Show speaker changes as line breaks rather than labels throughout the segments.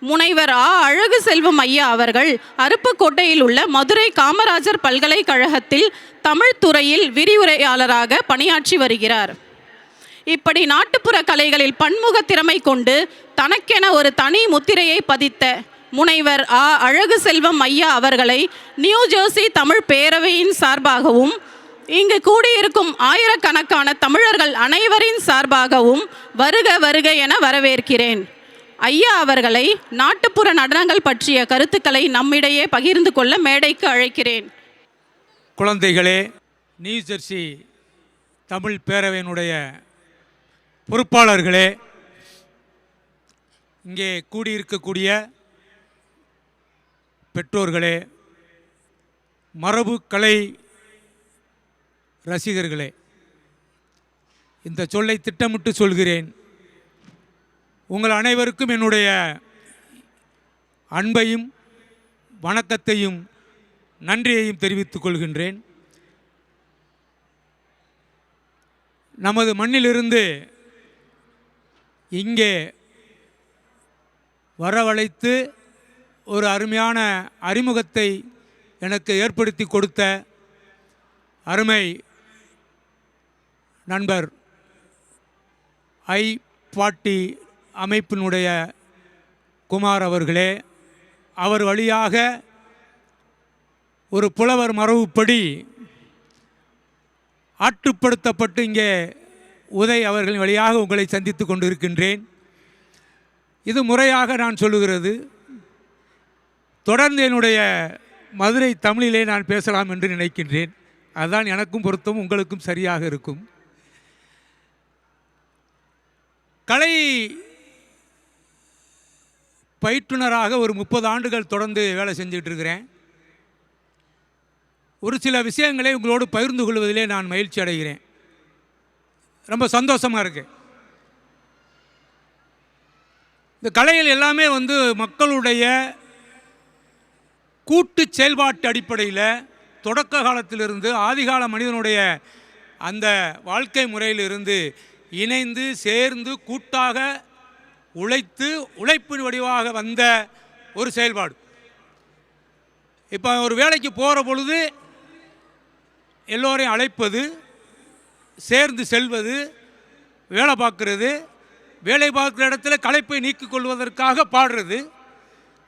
முனைவர் ஆ அழகு செல்வம் ஐயா அவர்கள் அருப்புக்கோட்டையில் உள்ள மதுரை காமராஜர் பல்கலைக்கழகத்தில் தமிழ் துறையில் விரிவுரையாளராக பணியாற்றி வருகிறார். இப்படி நாட்டுப்புற கலைகளில் பன்முக திறமை கொண்டு தனக்கென ஒரு தனி முத்திரையை பதித்த முனைவர் ஆ. அழகு செல்வம் ஐயா அவர்களை நியூ ஜெர்சி தமிழ் பேரவையின் சார்பாகவும் இங்கு கூடியிருக்கும் ஆயிரக்கணக்கான தமிழர்கள் அனைவரின் சார்பாகவும் வருக வருக என வரவேற்கிறேன். ஐயா அவர்களை நாட்டுப்புற நடனங்கள் பற்றிய கருத்துக்களை நம்மிடையே பகிர்ந்து கொள்ள மேடைக்கு அழைக்கிறேன்.
குழந்தைகளே நியூ ஜெர்சி தமிழ் பேரவையினுடைய பொறுப்பாளர்களே இங்கே கூடியிருக்கக்கூடிய பெற்றோர்களே மரபு கலை ரசிகர்களே இந்த சொல்லை திட்டமிட்டு சொல்கிறேன். உங்கள் அனைவருக்கும் என்னுடைய அன்பையும் வணக்கத்தையும் நன்றியையும் தெரிவித்துக் கொள்கின்றேன். நமது மண்ணிலிருந்து இங்கே வரவழைத்து ஒரு அருமையான அறிமுகத்தை எனக்கு ஏற்படுத்தி கொடுத்த அருமை நண்பர் ஐ பாட்டி அமைப்பினுடைய குமார் அவர்களே அவர் வழியாக ஒரு புலவர் மரபுப்படி ஆற்றுப்படுத்தப்பட்டு இங்கே உதய் அவர்களின் வழியாக உங்களை சந்தித்து கொண்டிருக்கின்றேன். இது முறையாக நான் சொல்லுகிறது. தொடர்ந்து என்னுடைய மதுரை தமிழிலே நான் பேசலாம் என்று நினைக்கின்றேன். அதுதான் எனக்கும் பொருத்தம் உங்களுக்கும் சரியாக இருக்கும். கலை பயிற்றுனராக ஒரு முப்பது ஆண்டுகள் தொடர்ந்து வேலை செஞ்சுட்டு இருக்கிறேன் ஒரு சில விஷயங்களை உங்களோடு பகிர்ந்து கொள்வதிலே நான் மகிழ்ச்சி அடைகிறேன். ரொம்ப சந்தோஷமாக இருக்குது இந்த கலைகள் எல்லாமே வந்து மக்களுடைய கூட்டு செயல்பாட்டு அடிப்படையில் தொடக்க காலத்திலிருந்து ஆதிகால மனிதனுடைய அந்த வாழ்க்கை முறையிலிருந்து இணைந்து சேர்ந்து கூட்டாக உழைத்து உழைப்பின் வடிவாக வந்த ஒரு செயல்பாடு. இப்போ ஒரு வேலைக்கு போகிற பொழுது எல்லோரையும் அழைப்பது சேர்ந்து செல்வது வேலை பார்க்குறது வேலை பார்க்குற இடத்துல களைப்பை நீக்கிக் கொள்வதற்காக பாடுறது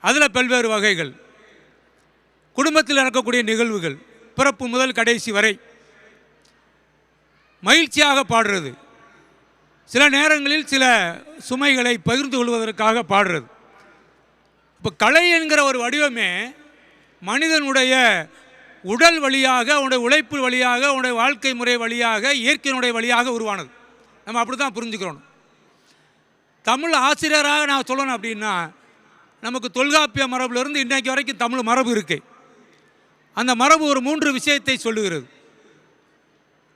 அதில் பல்வேறு வகைகள். குடும்பத்தில் நடக்கக்கூடிய நிகழ்வுகள் பிறப்பு முதல் கடைசி வரை மகிழ்ச்சியாக பாடுறது. சில நேரங்களில் சில சுமைகளை பகிர்ந்து கொள்வதற்காக பாடுறது. இப்போ கலை என்கிற ஒரு வடிவமே மனிதனுடைய உடல் வழியாக அவனுடைய உழைப்பு வழியாக அவனுடைய வாழ்க்கை முறை வழியாக இயற்கையினுடைய வழியாக உருவானது. நம்ம அப்படி தான் புரிஞ்சுக்கிறோம். தமிழ் ஆசிரியராக நான் சொல்லணும் அப்படின்னா நமக்கு தொல்காப்பிய மரபுலேருந்து இன்றைக்கு வரைக்கும் தமிழ் மரபு இருக்கு. அந்த மரபு ஒரு மூன்று விஷயத்தை சொல்லுகிறது.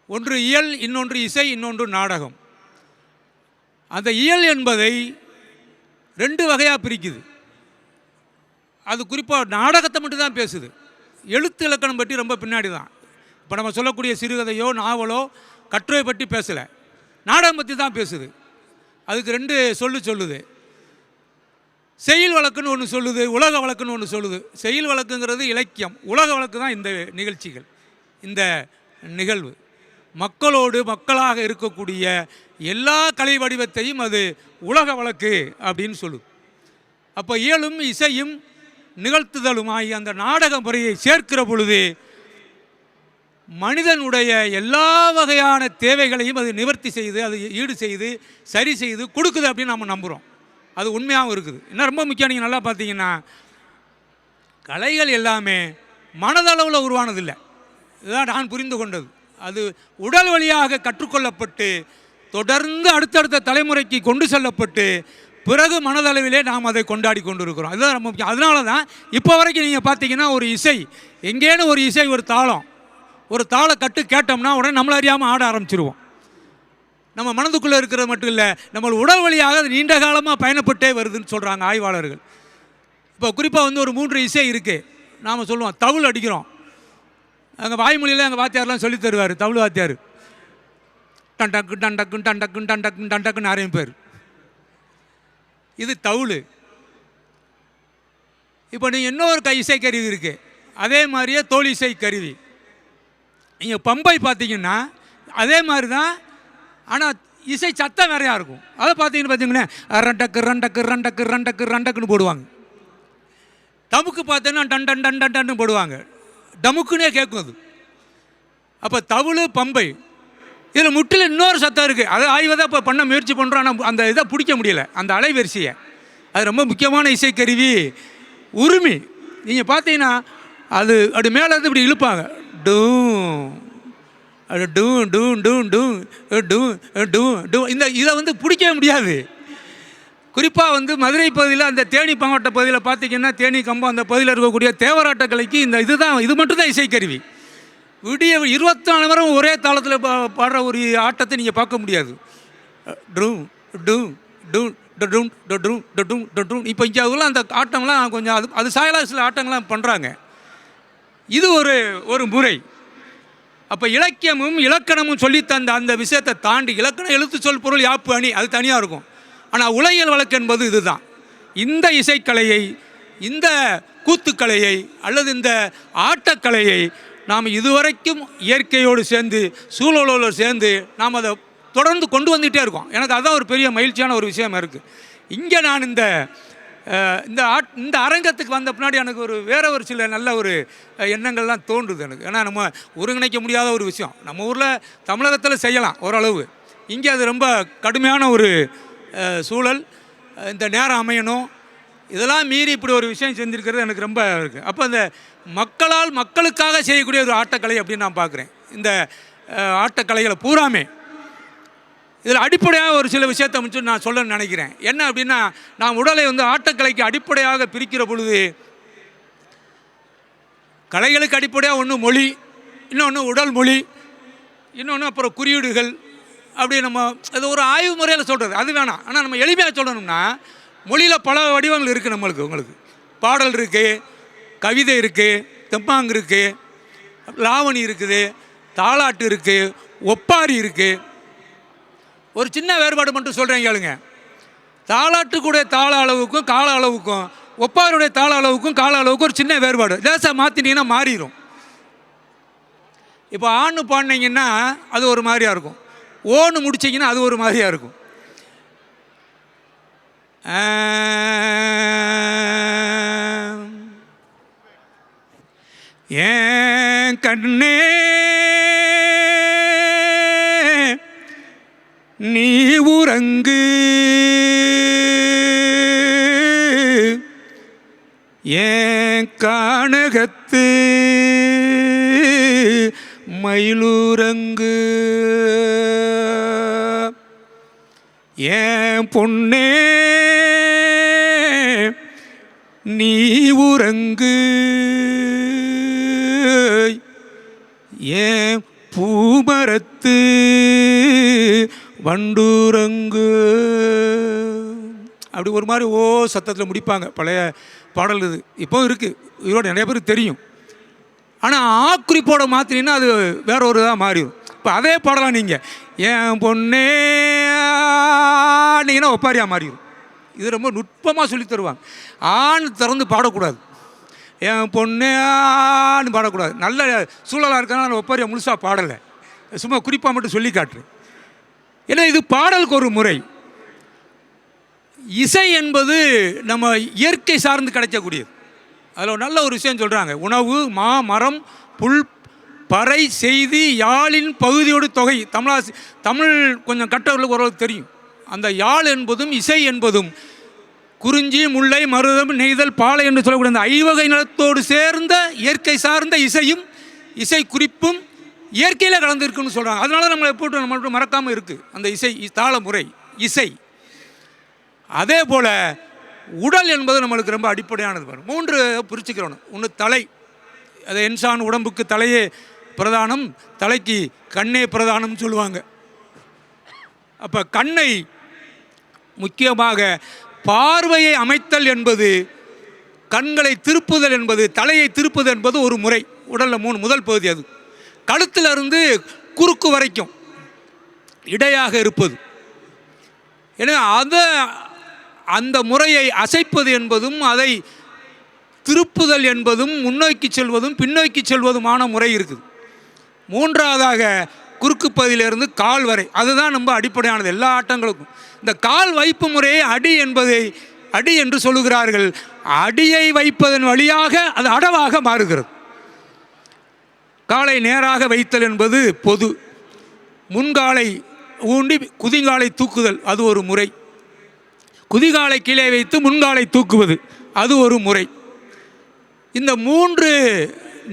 ஒன்று இயல் இன்னொன்று இசை இன்னொன்று நாடகம். அந்த இயல் என்பதை ரெண்டு வகையாக பிரிக்குது. அது குறிப்பாக நாடகத்தை மட்டும் தான் பேசுது. எழுத்து இலக்கணம் பற்றி ரொம்ப பின்னாடி தான் இப்போ நம்ம சொல்லக்கூடிய சிறுகதையோ நாவலோ கட்டுரை பற்றி பேசலை. நாடகம் பற்றி தான் பேசுது. அதுக்கு ரெண்டு சொல்லு சொல்லுது. செயல் வழக்குன்னு ஒன்று சொல்லுது உலக வழக்குன்னு ஒன்று சொல்லுது. செயல் வழக்குங்கிறது இலக்கியம். உலக வழக்கு தான் இந்த நிகழ்ச்சிகள் இந்த நிகழ்வு. மக்களோடு மக்களாக இருக்கக்கூடிய எல்லா கலை வடிவத்தையும் அது உலக வழக்கு அப்படின்னு சொல்லுது அப்போ இயலும் இசையும் நிகழ்த்துதலும் அந்த நாடக முறையை சேர்க்கிற பொழுது மனிதனுடைய எல்லா வகையான தேவைகளையும் அது நிவர்த்தி செய்து அது ஈடு செய்து சரி செய்து கொடுக்குது அப்படின்னு நம்ம நம்புகிறோம் அது உண்மையாகவும் இருக்குது. என்ன ரொம்ப முக்கியம் நீங்கள் நல்லா பார்த்தீங்கன்னா கலைகள் எல்லாமே மனதளவில் உருவானதில்லை. இதுதான் நான் புரிந்து கொண்டது. அது உடல் வழியாக கற்றுக்கொள்ளப்பட்டு தொடர்ந்து அடுத்தடுத்த தலைமுறைக்கு கொண்டு செல்லப்பட்டு பிறகு மனதளவிலே நாம் அதை கொண்டாடி கொண்டு இருக்கிறோம் அதுதான் ரொம்ப முக்கியம். அதனால தான் இப்போ வரைக்கும் நீங்கள் பார்த்தீங்கன்னா ஒரு இசை எங்கேன்னு ஒரு இசை ஒரு தாளம் ஒரு தாள கட்டு கேட்டோம்னா உடனே நம்மளை அறியாமல் ஆட ஆரம்பிச்சிருவோம். நம்ம மனதுக்குள்ளே இருக்கிறது மட்டும் இல்லை நம்ம உடல் வழியாக அது நீண்ட காலமாக பயணப்பட்டே வருதுன்னு சொல்கிறாங்க ஆய்வாளர்கள். இப்போ குறிப்பாக வந்து ஒரு மூன்று இசை இருக்குது நாம் சொல்லுவோம் தவுள் அடிக்கிறோம். அங்கே வாய்மொழியில் எங்கள் வாத்தியார்லாம் சொல்லி தருவார் தமிழ் வாத்தியார் டண்டக்கு டண்டக்கு டண்டக்கு டண்டக்கு டண்டக்குன்னு டக்கு பேர் ஆரம்பிப்பார் இது தவுள் இப்போ நீங்கள் இன்னொரு கை இசை கருவி இருக்குது அதே மாதிரியே தோல் இசை கருவி நீங்கள் பம்பை பார்த்தீங்கன்னா அதே மாதிரி தான் ஆனால் இசை சத்தம் வேறையாக இருக்கும் அதை பார்த்தீங்கன்னு பார்த்தீங்கன்னா ரெண்டக்கு ரெண்டக்கு ரெண்டக்கு ரெண்டக்கு ரெண்டக்குன்னு போடுவாங்க தமுக்கு பார்த்தீங்கன்னா டன் டன் டன் டன் டன்னு போடுவாங்க டமுக்குன்னே கேட்கும் அது. அப்போ தவிழு பம்பை இதில் முட்டில் இன்னொரு சத்தம் இருக்குது அதை ஆய்வை தான் இப்போ பண்ண முயற்சி பண்ணுறோம் ஆனால் அந்த இதை பிடிக்க முடியல. அந்த அலைவரிசையை. அது ரொம்ப முக்கியமான இசைக்கருவி. உரிமை. நீங்கள் பார்த்தீங்கன்னா அது அப்படி மேலே இருந்து இப்படி இழுப்பாங்க. டூ அது டூ டூ டூ டூ டூ டூ டூ இந்த இதை வந்து பிடிக்கவே முடியாது. குறிப்பாக வந்து மதுரை பகுதியில் அந்த தேனி மாவட்ட பகுதியில் பார்த்தீங்கன்னா தேனி கம்பம் அந்த பகுதியில் இருக்கக்கூடிய தேவராட்ட கலைக்கு இந்த இதுதான் இது மட்டும்தான் இசைக்கருவி. விடிய இருபத்தி நாலு நேரம் ஒரே தாளத்தில் பா- பாடுற ஒரு ஆட்டத்தை நீங்கள் பார்க்க முடியாது. ட்ரூ டு டூ டூம் டூம் டூம் டூம் இப்போ இங்கே அதெல்லாம் அந்த ஆட்டம்லாம் கொஞ்சம் அது அது சாயலாக சில ஆட்டங்கள்லாம் பண்ணுறாங்க இது ஒரு ஒரு முறை. அப்போ இலக்கியமும் இலக்கணமும் சொல்லி தந்த அந்த விஷயத்தை தாண்டி இலக்கணம் எழுத்து சொல் பொருள் யாப்பு அணி அது தனியாக இருக்கும். ஆனால் உலகியல் வழக்கு என்பது இதுதான். இந்த இசைக்கலையை இந்த கூத்துக்கலையை அல்லது இந்த ஆட்டக்கலையை நாம் இதுவரைக்கும் இயற்கையோடு சேர்ந்து சூழலோடு சேர்ந்து நாம் அதை தொடர்ந்து கொண்டு வந்துகிட்டே இருக்கோம். எனக்கு அதுதான் ஒரு பெரிய மகிழ்ச்சியான ஒரு விஷயமா இருக்குது இங்கே நான் இந்த இந்த ஆட் இந்த அரங்கத்துக்கு வந்த பின்னாடி எனக்கு ஒரு வேற ஒரு சில நல்ல ஒரு எண்ணங்கள்லாம் தோன்றுது எனக்கு. ஏன்னா நம்ம ஒருங்கிணைக்க முடியாத ஒரு விஷயம். நம்ம ஊரில் தமிழகத்தில் செய்யலாம் ஓரளவு. இங்கே அது ரொம்ப கடுமையான ஒரு சூழல் இந்த நேரம் அமையணும். இதெல்லாம் மீறி இப்படி ஒரு விஷயம் செஞ்சுருக்கிறது எனக்கு ரொம்ப இருக்குது அப்போ இந்த மக்களால் மக்களுக்காக செய்யக்கூடிய ஒரு ஆட்டக்கலை அப்படின்னு நான் பார்க்குறேன் இந்த ஆட்டக்கலைகளை பூராமே. இதில் அடிப்படையாக ஒரு சில விஷயத்தை முடிச்சு நான் சொல்ல நினைக்கிறேன். என்ன அப்படின்னா நான் உடலை வந்து ஆட்டக்கலைக்கு அடிப்படையாக பிரிக்கிற பொழுது கலைகளுக்கு அடிப்படையாக ஒன்று மொழி இன்னொன்று உடல் மொழி இன்னொன்று அப்புறம் குறியீடுகள் அப்படி நம்ம அது ஒரு ஆய்வு முறையில் சொல்கிறது அது வேணாம். ஆனால் நம்ம எளிமையாக சொல்லணும்னா மொழியில் பல வடிவங்கள் இருக்குது நம்மளுக்கு உங்களுக்கு. பாடல் இருக்குது கவிதை இருக்குது தெம்மாங்கு இருக்குது லாவணி இருக்குது தாளாட்டு இருக்குது ஒப்பாரி இருக்குது ஒரு சின்ன வேறுபாடு மட்டும் சொல்கிறேன் கேளுங்க. தாளாட்டுக்குடைய தாள அளவுக்கும் கால அளவுக்கும் ஒப்பாருடைய தாள அளவுக்கும் கால அளவுக்கும் ஒரு சின்ன வேறுபாடு. லேசாக மாற்றினீங்கன்னா மாறிடும் இப்போ ஆண் பாடினீங்கன்னா அது ஒரு மாதிரியாக இருக்கும். ஓன்னு முடிச்சிங்கன்னா அது ஒரு மாதிரியாக இருக்கும். ஏன் கண்ணே நீ உறங்கு. ஏன் காணகத்து மயிலுறங்கு. ஏன் பொன்னே நீ உறங்கு. ஏன் பூமரத்து வண்டுரங்கு அப்படி ஒரு மாதிரி ஓ சத்தத்தில் முடிப்பாங்க. பழைய பாடல் இது. இப்போ இருக்குது இதோட நிறைய பேருக்கு தெரியும். ஆனால் ஆக்குறிப்போட மாற்றினீங்கன்னா அது வேற ஒரு இதாக மாறிடும். இப்போ அதே பாடலாம் நீங்கள் என் பொண்ணே நீங்கன்னா ஒப்பாரியாக மாறிடும் இது ரொம்ப நுட்பமாக சொல்லி தருவாங்க. ஆண் திறந்து பாடக்கூடாது. என் பொண்ணேன்னு பாடக்கூடாது. நல்ல சூழலாக இருக்கனால நான் ஒப்பாரியா முழுசாக பாடலை. சும்மா குறிப்பாக மட்டும் சொல்லி காட்டுறேன். ஏன்னா இது பாடலுக்கு ஒரு முறை. இசை என்பது நம்ம இயற்கை சார்ந்து கிடைக்கக்கூடியது. அதில் நல்ல ஒரு விஷயம் சொல்கிறாங்க உணவு மா மரம் புல் பறை செய்தி யாழின் பகுதியோடு தொகை. தமிழா தமிழ் கொஞ்சம் கட்டவர்களுக்கு ஓரளவுக்கு தெரியும். அந்த யாழ் என்பதும் இசை என்பதும் குறிஞ்சி முல்லை மருதம் நெய்தல் பாலை என்று சொல்லக்கூடிய அந்த ஐவகை நிலத்தோடு சேர்ந்த இயற்கை சார்ந்த இசையும் இசை குறிப்பும் இயற்கையில் கலந்துருக்குன்னு சொல்கிறாங்க அதனால நம்ம எப்போட்டும் நம்ம மறக்காமல் இருக்குது அந்த இசை தாள முறை இசை. அதே போல் உடல் என்பது நம்மளுக்கு ரொம்ப அடிப்படையானது மூன்று பிரிச்சுக்கிறோம். ஒன்று தலை. அது இன்சான் உடம்புக்கு தலையே பிரதானம் தலைக்கு கண்ணே பிரதானம்னு சொல்லுவாங்க. அப்போ கண்ணை முக்கியமாக பார்வையை அமைத்தல் என்பது கண்களை திருப்புதல் என்பது தலையை திருப்புதல் என்பது ஒரு முறை. உடலில் மூணு முதல் பகுதி அது. கழுத்தில் இருந்து குறுக்கு வரைக்கும் இடையாக இருப்பது. எனவே அதை அந்த முறையை அசைப்பது என்பதும் அதை திருப்புதல் என்பதும் முன்னோக்கி செல்வதும் பின்னோக்கி செல்வதுமான முறை இருக்குது. மூன்றாவதாக குறுக்கு பகுதியிலிருந்து கால் வரை. அதுதான் ரொம்ப அடிப்படையானது எல்லா ஆட்டங்களுக்கும். இந்த கால் வைப்பு முறையை அடி என்பதை அடி என்று சொல்லுகிறார்கள். அடியை வைப்பதன் வழியாக அது அடவாக மாறுகிறது. காலை நேராக வைத்தல் என்பது பொது. முன்காலை ஊண்டி குதிங்காலை தூக்குதல் அது ஒரு முறை. குதிகாலை கீழே வைத்து முன்காலை தூக்குவது அது ஒரு முறை. இந்த மூன்று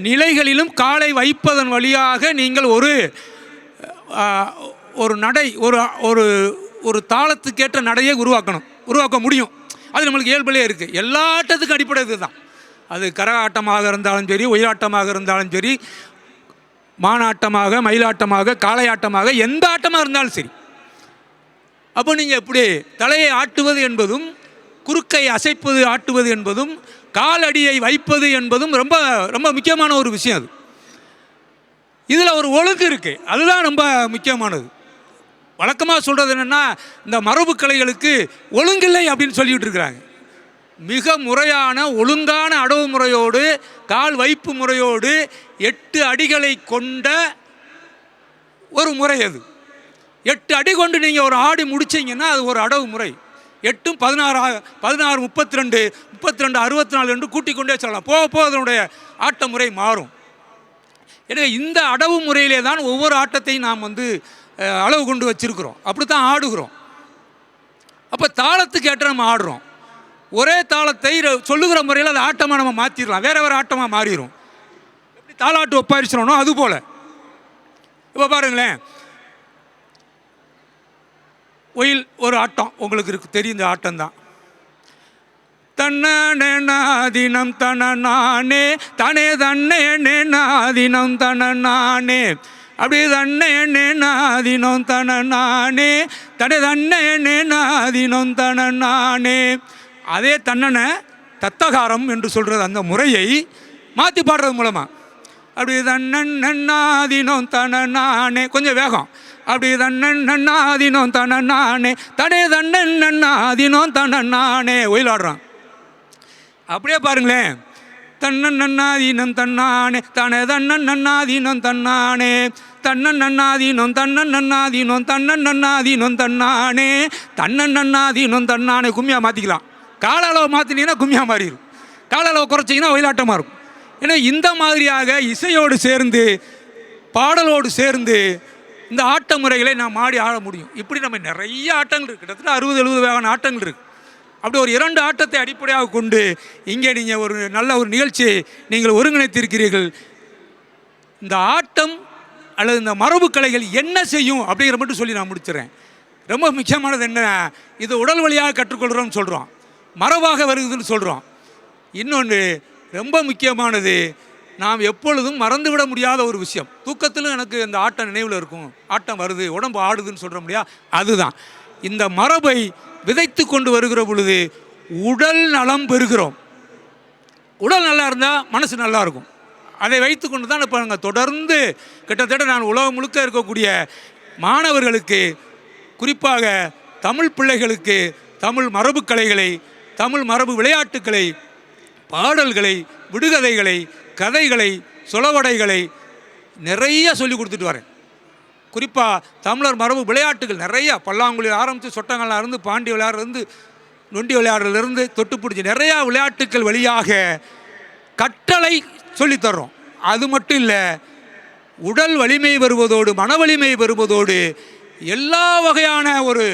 நிலைகளிலும் காலை வைப்பதன் வழியாக நீங்கள் ஒரு ஒரு நடை ஒரு ஒரு ஒரு தாளத்துக்கேற்ற நடையை உருவாக்கணும். உருவாக்க முடியும். அது நம்மளுக்கு இயல்பிலே இருக்குது எல்லா ஆட்டத்துக்கும் அடிப்படை இதுதான். அது கரகாட்டமாக இருந்தாலும் சரி உயிராட்டமாக இருந்தாலும் சரி மானாட்டமாக மயிலாட்டமாக காளையாட்டமாக எந்த ஆட்டமாக இருந்தாலும் சரி. அப்போ நீங்கள் எப்படி தலையை ஆட்டுவது என்பதும் குறுக்கை அசைப்பது ஆட்டுவது என்பதும் காலடியை வைப்பது என்பதும் ரொம்ப ரொம்ப முக்கியமான ஒரு விஷயம் அது. இதில் ஒரு ஒழுங்கு இருக்குது அதுதான் ரொம்ப முக்கியமானது. வழக்கமாக சொல்கிறது என்னென்னா இந்த மரபு கலைகளுக்கு ஒழுங்கில்லை அப்படின்னு சொல்லிட்டு இருக்கிறாங்க. மிக முறையான ஒழுங்கான அடவு முறையோடு கால் வைப்பு முறையோடு எட்டு அடிகளை கொண்ட ஒரு முறை அது. எட்டு அடி கொண்டு நீங்கள் ஒரு ஆடி முடிச்சிங்கன்னா அது ஒரு அடவு முறை. எட்டும் பதினாறு ஆ- பதினாறு முப்பத்தி ரெண்டு முப்பத்தி ரெண்டு அறுபத்தி நாலு என்று கூட்டிக் கொண்டே சொல்லலாம். போக போக அதனுடைய ஆட்ட முறை மாறும். எனவே இந்த அடவு முறையிலே தான் ஒவ்வொரு ஆட்டத்தையும் நாம் வந்து அளவு கொண்டு வச்சிருக்கிறோம். அப்படி தான் ஆடுகிறோம். அப்போ தாளத்துக்கு ஏற்ற நம்ம ஆடுறோம். ஒரே தாளத்தை சொல்லுகிற முறையில் அது ஆட்டமாக நம்ம மாற்றிடலாம் வேற வேறு ஆட்டமாக மாறிடும் எப்படி தாளாட்டு ஒப்பாரிச்சிடணும் அது போல் இப்போ பாருங்களேன். ஒயில் ஒரு ஆட்டம். உங்களுக்கு இருக்கு தெரியும் இந்த ஆட்டம் தான் தன்னே தன நானே தனே தன்னே நாதினம் தன நானே அப்படி தன்னே நாதினம் தன நானே தனே தன்னே நாதினம் தன நானே அதே தன்னனை தத்தகாரம் என்று சொல்கிறது அந்த முறையை மாற்றி பாடுறது மூலமாக அப்படி தன்னன் நன்னாதினோம் தன நானே கொஞ்சம் வேகம். அப்படி தன்னன் நன்னாதினோம் தன நானே தடே தன்னன் நன்னாதினோம் தன நானே ஒயிலாடுறான். அப்படியே பாருங்களேன். தன்னன் நன்னாதீனம் தன்னானே. தனே தன்னன் நன்னாதீனம் தன்னானே. தன்னன் நன்னாதீனம் தன்னன் நன்னாதீனம் தன்னன் நன்னாதீனம் தன்னானே. தன்னன் நன்னாதீனம் தன்னானே. கும்மியாக மாற்றிக்கலாம் கால அளவு மாற்றினீங்கன்னா கும்மியாக மாறிடும் கால அளவு குறைச்சிங்கன்னா ஒயிலாட்டமாக இருக்கும். ஏன்னா இந்த மாதிரியாக இசையோடு சேர்ந்து பாடலோடு சேர்ந்து இந்த ஆட்ட முறைகளை நாம் ஆடி ஆட முடியும். இப்படி நம்ம நிறைய ஆட்டங்கள் இருக்குது கிட்டத்தட்ட அறுபது எழுபது வகையான ஆட்டங்கள் இருக்குது அப்படி ஒரு இரண்டு ஆட்டத்தை அடிப்படையாக கொண்டு இங்கே நீங்கள் ஒரு நல்ல ஒரு நிகழ்ச்சியை நீங்கள் ஒருங்கிணைத்திருக்கிறீர்கள். இந்த ஆட்டம் அல்லது இந்த மரபு கலைகள் என்ன செய்யும் அப்படிங்கிற மட்டும் சொல்லி நான் முடிச்சுறேன் ரொம்ப முக்கியமானது என்ன? இது உடல் வழியாக கற்றுக்கொள்கிறோம்னு சொல்கிறோம் மரபாக வருகுதுன்னு சொல்கிறோம் இன்னொன்று ரொம்ப முக்கியமானது நாம் எப்பொழுதும் மறந்துவிட முடியாத ஒரு விஷயம். தூக்கத்திலும் எனக்கு இந்த ஆட்டம் நினைவில் இருக்கும். ஆட்டம் வருது உடம்பு ஆடுதுன்னு சொல்கிற முடியா அதுதான். இந்த மரபை விதைத்து கொண்டு வருகிற பொழுது உடல் நலம் பெறுகிறோம். உடல் நல்லா இருந்தால் மனசு நல்லா இருக்கும். அதை வைத்துக்கொண்டு தான் இப்போ நாங்கள் தொடர்ந்து கிட்டத்தட்ட நான் உலகம் முழுக்க இருக்கக்கூடிய மாணவர்களுக்கு குறிப்பாக தமிழ் பிள்ளைகளுக்கு தமிழ் மரபு கலைகளை தமிழ் மரபு விளையாட்டுக்களை பாடல்களை விடுகதைகளை கதைகளை சொலவடைகளை நிறைய சொல்லி கொடுத்துட்டு வரேன். குறிப்பாக தமிழர் மரபு விளையாட்டுகள் நிறையா. பல்லாங்குழி ஆரம்பித்து சொட்டங்கள்லாம் இருந்து பாண்டி விளையாடுறது நொண்டி விளையாடுறதுலேருந்து தொட்டு பிடிச்சி நிறையா விளையாட்டுக்கள் வழியாக கட்டளை சொல்லித் தர்றோம். அது மட்டும் இல்லை உடல் வலிமை வருவதோடு மன வலிமை வருவதோடு எல்லா வகையான ஒரு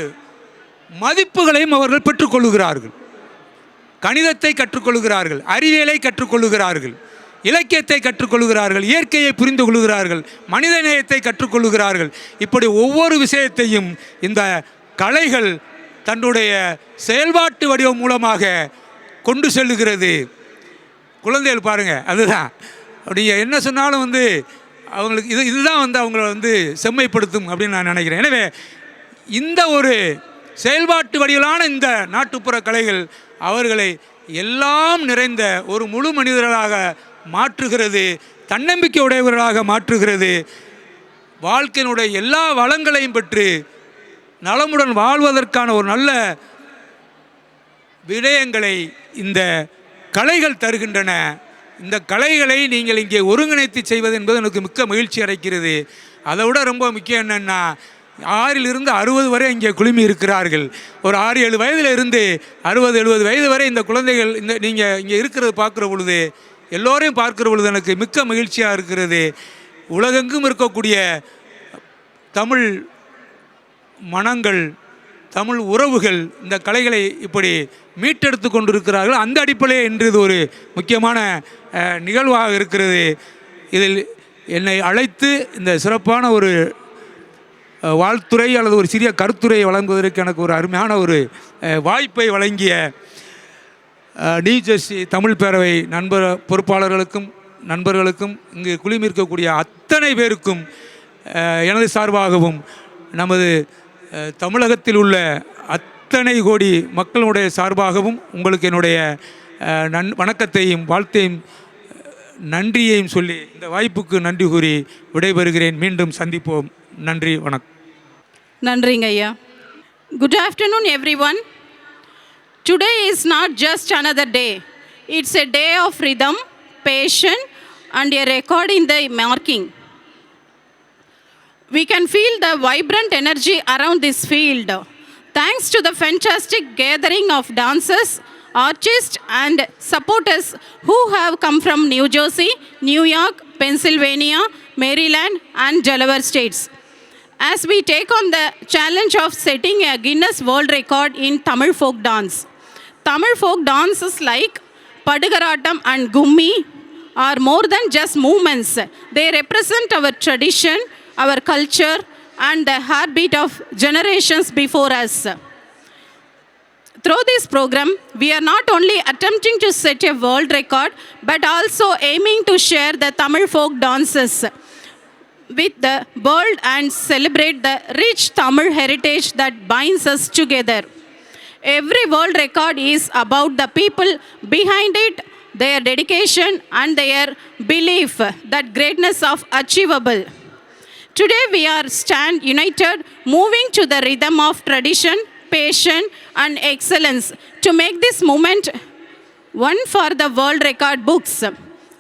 மதிப்புகளையும் அவர்கள் பெற்றுக்கொள்கிறார்கள் கணிதத்தை கற்றுக்கொள்கிறார்கள் அறிவியலை கற்றுக்கொள்கிறார்கள் இலக்கியத்தை கற்றுக்கொள்கிறார்கள் இயற்கையை புரிந்து கொள்கிறார்கள் மனித நேயத்தை கற்றுக்கொள்கிறார்கள். இப்படி ஒவ்வொரு விஷயத்தையும் இந்த கலைகள் தன்னுடைய செயல்பாட்டு வடிவம் மூலமாக கொண்டு செல்லுகிறது. குழந்தைகள் பாருங்கள் அதுதான். அப்படிங்க என்ன சொன்னாலும் வந்து அவங்களுக்கு இது இதுதான் வந்து அவங்கள வந்து செம்மைப்படுத்தும் அப்படின்னு நான் நினைக்கிறேன். எனவே இந்த ஒரு செயல்பாட்டு வடிவிலான இந்த நாட்டுப்புற கலைகள் அவர்களை எல்லாம் நிறைந்த ஒரு முழு மனிதர்களாக மாற்றுகிறது தன்னம்பிக்கை உடையவர்களாக மாற்றுகிறது. வாழ்க்கையினுடைய எல்லா வளங்களையும் பெற்று நலமுடன் வாழ்வதற்கான ஒரு நல்ல விடயங்களை இந்த கலைகள் தருகின்றன. இந்த கலைகளை நீங்கள் இங்கே ஒருங்கிணைத்து செய்வது என்பது எனக்கு மிக்க மகிழ்ச்சி அடைக்கிறது. அதை விட ரொம்ப முக்கியம் என்னென்னா ஆறிலிருந்து அறுபது வரை இங்கே குழுமி இருக்கிறார்கள். ஒரு ஆறு ஏழு வயதில் இருந்து அறுபது எழுபது வயது வரை இந்த குழந்தைகள் இந்த நீங்கள் இங்கே இருக்கிறது பார்க்குற பொழுது எல்லோரையும் பார்க்கிற பொழுது எனக்கு மிக்க மகிழ்ச்சியாக இருக்கிறது. உலகெங்கும் இருக்கக்கூடிய தமிழ் மனங்கள் தமிழ் உறவுகள் இந்த கலைகளை இப்படி மீட்டெடுத்து கொண்டிருக்கிறார்கள். அந்த அடிப்படையில் இன்று இது ஒரு முக்கியமான நிகழ்வாக இருக்கிறது. இதில் என்னை அழைத்து இந்த சிறப்பான ஒரு வாழ்த்துறை வாழ்த்துரை அல்லது ஒரு சிறிய கருத்துறையை வழங்குவதற்கு எனக்கு ஒரு அருமையான ஒரு வாய்ப்பை வழங்கிய அஹ், தமிழ் பேரவை நண்பர் பொறுப்பாளர்களுக்கும் நண்பர்களுக்கும் இங்கு குளிமிருக்கக்கூடிய அத்தனை பேருக்கும் எனது சார்பாகவும் நமது தமிழகத்தில் உள்ள அத்தனை கோடி மக்களுடைய சார்பாகவும் உங்களுக்கு என்னுடைய நன் வணக்கத்தையும் வாழ்த்தையும் நன்றியையும் சொல்லி இந்த வாய்ப்புக்கு நன்றி கூறி விடைபெறுகிறேன். மீண்டும் சந்திப்போம். நன்றி வணக்கம்.
நன்றிங்க ஐயா. Good afternoon everyone Today is not just another day, it's a day of rhythm, passion, and a record in the marking. We can feel the vibrant energy around this field. Thanks to the fantastic gathering of dancers, artists, and supporters who have come from New Jersey, New York, Pennsylvania, Maryland, and Delaware states. As we take on the challenge of setting a Guinness World Record in Tamil folk dance. Tamil folk dances like Padugaratam and Gummi are more than just movements. They represent our tradition, our culture, and the heartbeat of generations before us. Through this program, we are not only attempting to set a world record, but also aiming to share the Tamil folk dances with the world and celebrate the rich Tamil heritage that binds us together. Every world record is about the people behind it, their dedication, and their belief that greatness of achievable. Today we are stand united, moving to the rhythm of tradition, passion, and excellence to make this moment one for the world record books.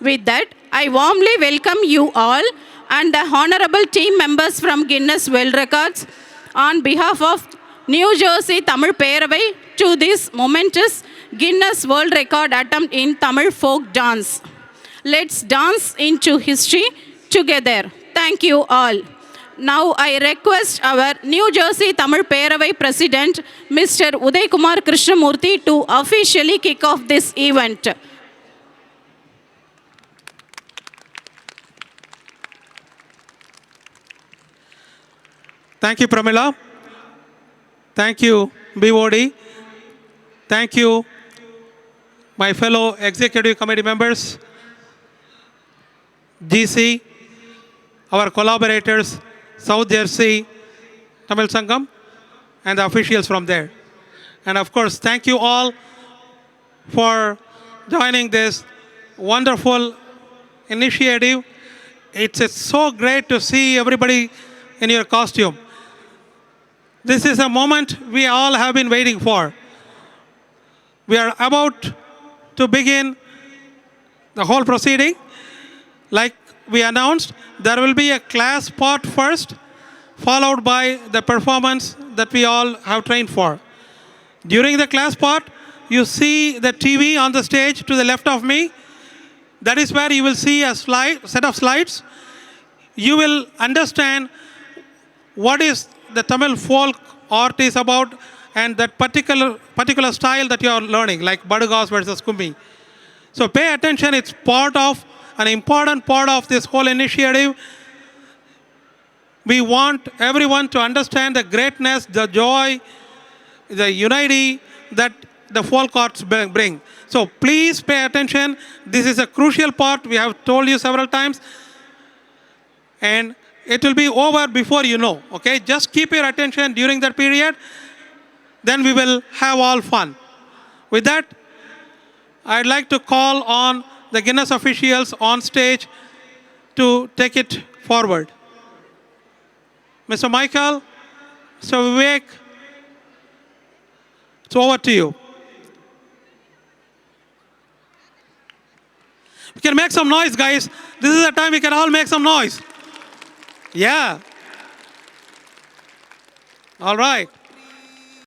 With that, I warmly welcome you all and the honorable team members from Guinness World Records on behalf of New Jersey Tamil Peravai to this momentous Guinness World Record attempt in Tamil folk dance. Let's dance into history together. Thank you all. Now I request our New Jersey Tamil Peravai President, Mr. Uday Kumar Krishnamurthy, to officially kick off this event.
Thank you, Pramila. Thank you, BOD. Thank you, my fellow executive committee members, GC, our collaborators, South Jersey, Tamil Sangam, and the officials from there. And of course, thank you all for joining this wonderful initiative. It's, it's so great to see everybody in your costume. This is a moment we all have been waiting for. We are about to begin the whole proceeding. Like we announced, there will be a class part first, followed by the performance that we all have trained for. During the class part, you see the TV on the stage to the left of me. That is where you will see a slide, set of slides. You will understand what is the Tamil folk art is about and that particular particular style that you are learning, like Badugas versus Kumi. So pay attention, it's part of an important part of this whole initiative. We want everyone to understand the greatness, the joy, the unity that the folk arts bring. So please pay attention. This is a crucial part. We have told you several times. And it will be over before you know. Okay? Just keep your attention during that period. Then we will have all fun. With that, I'd like to call on the Guinness officials on stage to take it forward. Mr. Michael, Mr. Vivek, it's over to you. We can make some noise, guys. This is the time we can all make some noise. Yeah. All right.